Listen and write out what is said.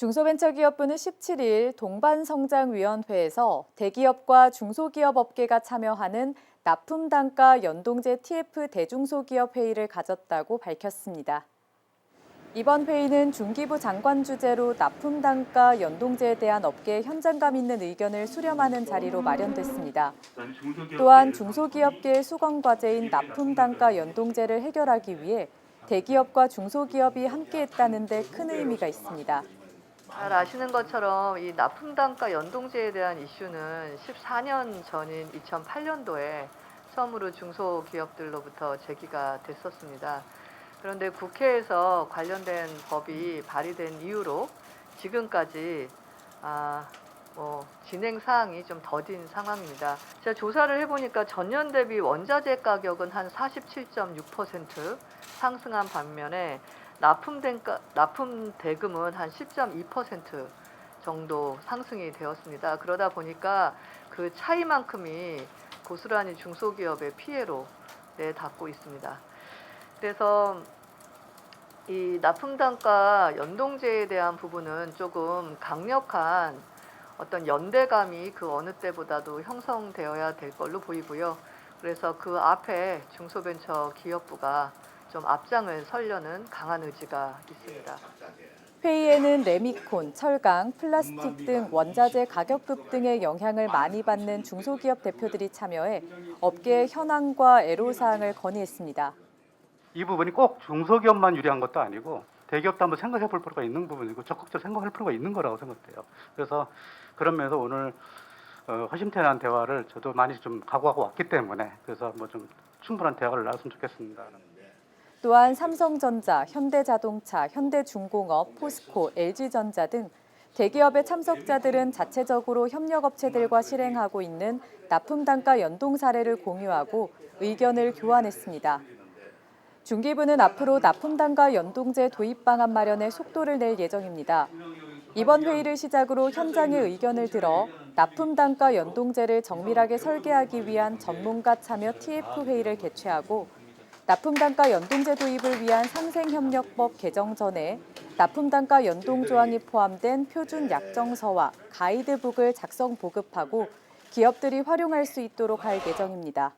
중소벤처기업부는 17일 동반성장위원회에서 대기업과 중소기업 업계가 참여하는 납품단가 연동제 TF 대중소기업 회의를 가졌다고 밝혔습니다. 이번 회의는 중기부 장관 주재로 납품 단가 연동제에 대한 업계의 현장감 있는 의견을 수렴하는 자리로 마련됐습니다. 또한 중소기업계의 수건 과제인 납품 단가 연동제를 해결하기 위해 대기업과 중소기업이 함께했다는 데 큰 의미가 있습니다. 잘 아시는 것처럼 이 납품 단가 연동제에 대한 이슈는 14년 전인 2008년도에 처음으로 중소기업들로부터 제기가 됐었습니다. 그런데 국회에서 관련된 법이 발의된 이후로 지금까지 아, 뭐 진행 사항이 좀 더딘 상황입니다. 제가 조사를 해보니까 전년 대비 원자재 가격은 한 47.6% 상승한 반면에 납품 대가 납품 대금은 한 10.2% 정도 상승이 되었습니다. 그러다 보니까 그 차이만큼이 고스란히 중소기업의 피해로 내닫고 있습니다. 그래서 이 납품 단가 연동제에 대한 부분은 조금 강력한 어떤 연대감이 그 어느 때보다도 형성되어야 될 걸로 보이고요. 그래서 그 앞에 중소벤처 기업부가 좀 앞장을 서려는 강한 의지가 있습니다. 회의에는 레미콘, 철강, 플라스틱 등 원자재 가격 급 등의 영향을 많이 받는 중소기업 대표들이 참여해 업계의 현황과 애로사항을 건의했습니다. 이 부분이 꼭 중소기업만 유리한 것도 아니고 대기업도 한번 생각해 볼 필요가 있는 부분이고 적극적으로 생각할 필요가 있는 거라고 생각돼요. 그래서 그런 면에서 오늘 어, 허심탄회한 대화를 저도 많이 좀 각오하고 왔기 때문에 그래서 뭐 좀 충분한 대화를 나눴으면 좋겠습니다. 또한 삼성전자, 현대자동차, 현대중공업, 포스코, LG전자 등 대기업의 참석자들은 자체적으로 협력업체들과 실행하고 있는 납품 단가 연동 사례를 공유하고 의견을 교환했습니다. 중기부는 앞으로 납품 단가 연동제 도입 방안 마련에 속도를 낼 예정입니다. 이번 회의를 시작으로 현장의 의견을 들어 납품 단가 연동제를 정밀하게 설계하기 위한 전문가 참여 TF 회의를 개최하고 납품단가 연동제 도입을 위한 상생협력법 개정 전에 납품단가 연동 조항이 포함된 표준 약정서와 가이드북을 작성 보급하고 기업들이 활용할 수 있도록 할 예정입니다.